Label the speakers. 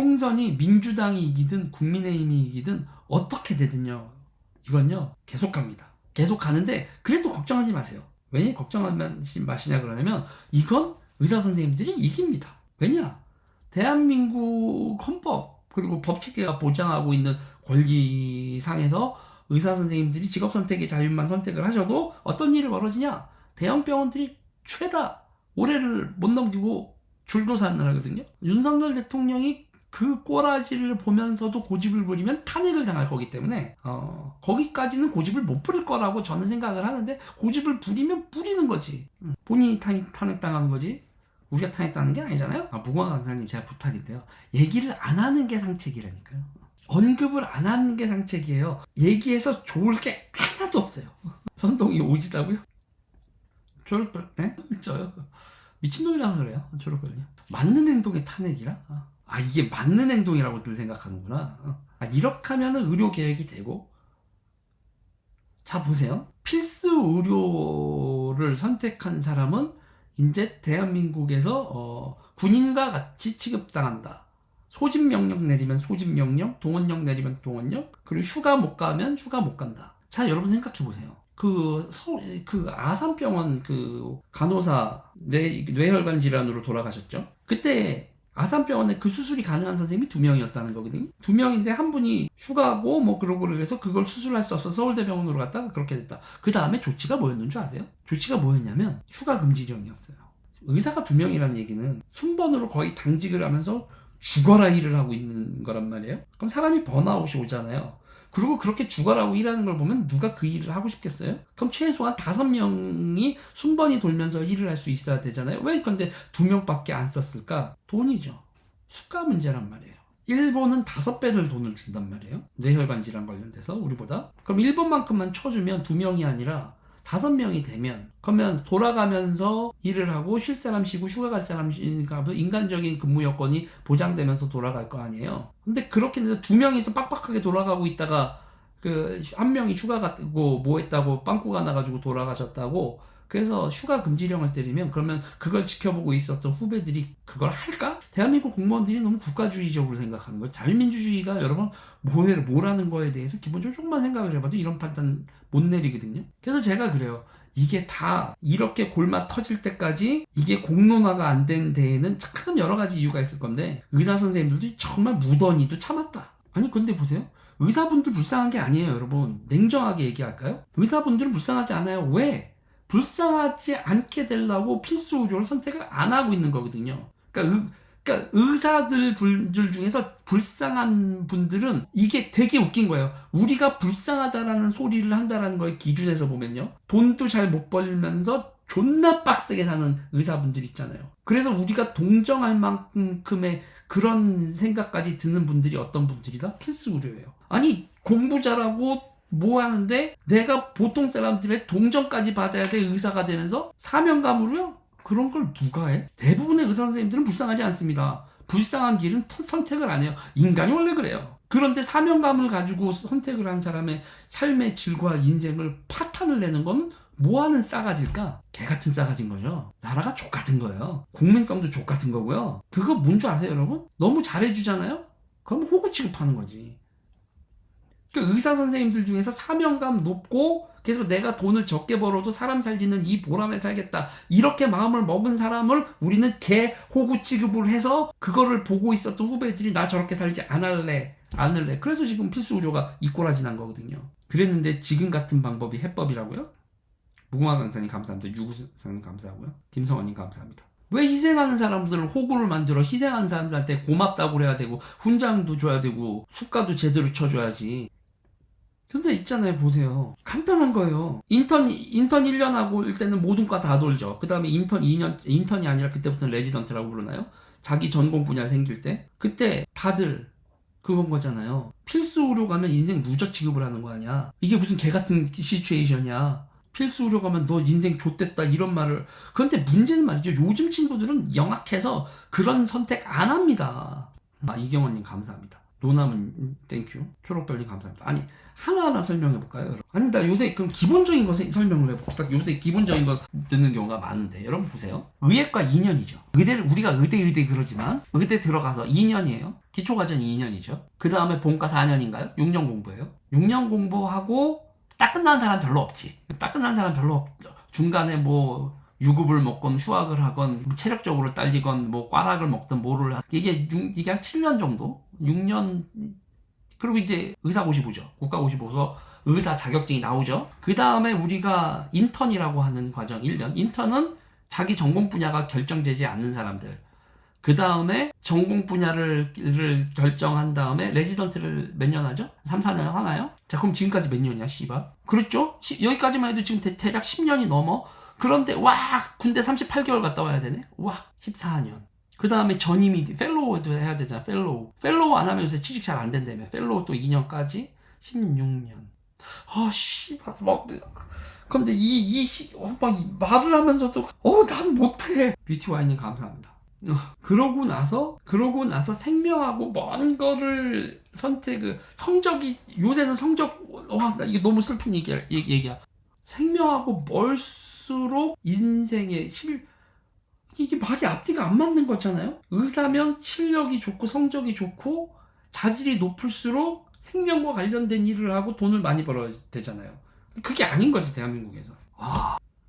Speaker 1: 총선이 민주당이 이기든 국민의힘이 이기든 어떻게 되든요. 이건요 계속 갑니다. 계속 가는데 그래도 걱정하지 마세요. 왜냐 걱정하지 마시냐 그러냐면 이건 의사 선생님들이 이깁니다. 왜냐 대한민국 헌법 그리고 법칙계가 보장하고 있는 권리상에서 의사 선생님들이 직업 선택의 자유만 선택을 하셔도 어떤 일이 벌어지냐 대형 병원들이 최다 올해를 못 넘기고 줄도산을 하거든요. 윤석열 대통령이 그 꼬라지를 보면서도 고집을 부리면 탄핵을 당할 거기 때문에 어, 거기까지는 고집을 못 부릴 거라고 저는 생각을 하는데 고집을 부리면 부리는 거지. 음, 본인이 탄핵, 탄핵 당하는 거지. 우리가 탄핵당하는 게 아니잖아요. 아, 무광 강사님 제가 부탁인데요. 얘기를 안 하는 게 상책이라니까요. 언급을 안 하는 게 상책이에요. 얘기해서 좋을 게 하나도 없어요. 선동이 오지다고요? 졸업별, 에? 저요? 미친놈이라서 그래요. 졸업별요. 맞는 행동의 탄핵이라? 아, 아, 이게 맞는 행동이라고들 생각하는구나. 어. 아, 이렇게 하면은 의료 개혁이 되고. 자, 보세요. 필수 의료를 선택한 사람은 이제 대한민국에서 어, 군인과 같이 취급당한다. 소집 명령 내리면 소집 명령, 동원령 내리면 동원령, 그리고 휴가 못 가면 휴가 못 간다. 자, 여러분 생각해 보세요. 그, 서, 그 아산병원 그 간호사 뇌, 뇌혈관 질환으로 돌아가셨죠? 그때 아산병원에 그 수술이 가능한 선생님이 두 명이었다는 거거든요. 두 명인데 한 분이 휴가고 뭐 그러고 그래서 그걸 수술할 수 없어서 서울대병원으로 갔다가 그렇게 됐다. 그 다음에 조치가 뭐였는 줄 아세요? 조치가 뭐였냐면 휴가 금지령이었어요. 의사가 두 명이라는 얘기는 순번으로 거의 당직을 하면서 죽어라 일을 하고 있는 거란 말이에요. 그럼 사람이 번아웃이 오잖아요. 그리고 그렇게 죽어라고 일하는 걸 보면 누가 그 일을 하고 싶겠어요? 그럼 최소한 다섯 명이 순번이 돌면서 일을 할 수 있어야 되잖아요. 왜 근데 두 명밖에 안 썼을까? 돈이죠. 수가 문제란 말이에요. 일본은 다섯 배를 돈을 준단 말이에요. 뇌혈관 질환 관련돼서 우리보다. 그럼 일본만큼만 쳐주면 두 명이 아니라 다섯 명이 되면 그러면 돌아가면서 일을 하고 쉴 사람 쉬고 휴가 갈 사람 쉬니까 인간적인 근무 여건이 보장되면서 돌아갈 거 아니에요. 근데 그렇게 돼서 두 명이서 빡빡하게 돌아가고 있다가 그 한 명이 휴가 갔고 뭐 했다고 빵꾸가 나가지고 돌아가셨다고 그래서 휴가 금지령을 때리면 그러면 그걸 지켜보고 있었던 후배들이 그걸 할까? 대한민국 공무원들이 너무 국가주의적으로 생각하는 거예요. 자유민주주의가 여러분 뭐해, 뭐라는 거에 대해서 기본적으로 조금만 생각을 해봐도 이런 판단 못 내리거든요. 그래서 제가 그래요. 이게 다 이렇게 골마 터질 때까지 이게 공론화가 안 된 데에는 참 여러 가지 이유가 있을 건데 의사 선생님들도 정말 무던히도 참았다. 아니 근데 보세요. 의사분들 불쌍한 게 아니에요, 여러분. 냉정하게 얘기할까요? 의사분들은 불쌍하지 않아요. 왜? 불쌍하지 않게 되려고 필수 의료를 선택을 안 하고 있는 거거든요. 그러니까, 의, 그러니까 의사들 분들 중에서 불쌍한 분들은 이게 되게 웃긴 거예요. 우리가 불쌍하다라는 소리를 한다라는 거의 기준에서 보면요. 돈도 잘 못 벌면서 존나 빡세게 사는 의사분들 있잖아요. 그래서 우리가 동정할 만큼의 그런 생각까지 드는 분들이 어떤 분들이다? 필수 의료예요. 아니, 공부 잘하고 뭐 하는데 내가 보통 사람들의 동정까지 받아야 돼 의사가 되면서 사명감으로요? 그런 걸 누가 해? 대부분의 의사 선생님들은 불쌍하지 않습니다. 불쌍한 길은 터- 선택을 안 해요. 인간이 원래 그래요. 그런데 사명감을 가지고 선택을 한 사람의 삶의 질과 인생을 파탄을 내는 거는 뭐 하는 싸가지일까? 개 같은 싸가지인 거죠. 나라가 족 같은 거예요. 국민성도 족 같은 거고요. 그거 뭔 줄 아세요, 여러분? 너무 잘해주잖아요? 그럼 호구 취급하는 거지. 그 의사 선생님들 중에서 사명감 높고 그래서 내가 돈을 적게 벌어도 사람 살리는 이 보람에 살겠다. 이렇게 마음을 먹은 사람을 우리는 개 호구 취급을 해서 그거를 보고 있었던 후배들이 나 저렇게 살지 않을래 않을래. 그래서 지금 필수 의료가 이꼬라지 난 거거든요. 그랬는데 지금 같은 방법이 해법이라고요? 무궁화 강사님 감사합니다. 유구상님 감사하고요. 김성원님 감사합니다. 왜 희생하는 사람들을 호구를 만들어 희생하는 사람들한테 고맙다고 그래야 되고 훈장도 줘야 되고 수가도 제대로 쳐줘야지 근데 있잖아요, 보세요. 간단한 거예요. 인턴, 인턴 1년 하고 일 때는 모든 과 다 돌죠. 그 다음에 인턴 2년, 인턴이 아니라 그때부터는 레지던트라고 부르나요? 자기 전공 분야 생길 때. 그때 다들 그건 거잖아요. 필수 의료 가면 인생 루저 취급을 하는 거 아니야. 이게 무슨 개 같은 시츄에이션이야. 필수 의료 가면 너 인생 좆됐다 이런 말을. 그런데 문제는 말이죠. 요즘 친구들은 영악해서 그런 선택 안 합니다. 아, 이경원님 감사합니다. 노남은 땡큐. 초록별님 감사합니다. 아니 하나하나 설명해 볼까요? 여러분? 아니 나 요새 그럼 기본적인 거 세- 설명을 해봅시다. 요새 기본적인 거 듣는 경우가 많은데 여러분 보세요. 의예과 2년이죠. 의대를 우리가 의대 의대 그러지만 의대 들어가서 2년이에요. 기초과정이 2년이죠. 그 다음에 본과 4년인가요? 6년 공부예요. 6년 공부하고 딱 끝난 사람 별로 없지. 딱 끝난 사람 별로 없죠. 중간에 뭐 유급을 먹건 휴학을 하건 뭐 체력적으로 딸리건 뭐 꽈락을 먹든 뭐를 하- 이게 육- 이게 한 7년 정도 6년 그리고 이제 의사 고시 보죠 국가 고시 보서 의사 자격증이 나오죠 그 다음에 우리가 인턴이라고 하는 과정 1년 인턴은 자기 전공 분야가 결정되지 않는 사람들 그 다음에 전공 분야를 를 결정한 다음에 레지던트를 몇 년 하죠? 3, 4년 하나요? 자 그럼 지금까지 몇 년이야 씨발 그렇죠? 시- 여기까지만 해도 지금 대, 대략 10년이 넘어 그런데 와 군대 38개월 갔다 와야 되네? 와 14년. 그 다음에 전임이 펠로우도 해야 되잖아 펠로우 펠로우 안 하면 요새 취직 잘 안 된다며. 펠로우 또 2년까지? 16년. 아 씨발 막 근데 이이 어, 말을 하면서도 어 난 못해. 뷰티 와인님 감사합니다. 어, 그러고 나서 그러고 나서 생명하고 먼 거를 선택을 성적이 요새는 성적 와 나 이게 너무 슬픈 얘기야 얘기- 얘기야. 생명하고 멀 수록 인생의 실 이게 말이 앞뒤가 안 맞는 거잖아요. 의사면 실력이 좋고 성적이 좋고 자질이 높을수록 생명과 관련된 일을 하고 돈을 많이 벌어야 되잖아요. 그게 아닌 거지 대한민국에서. 아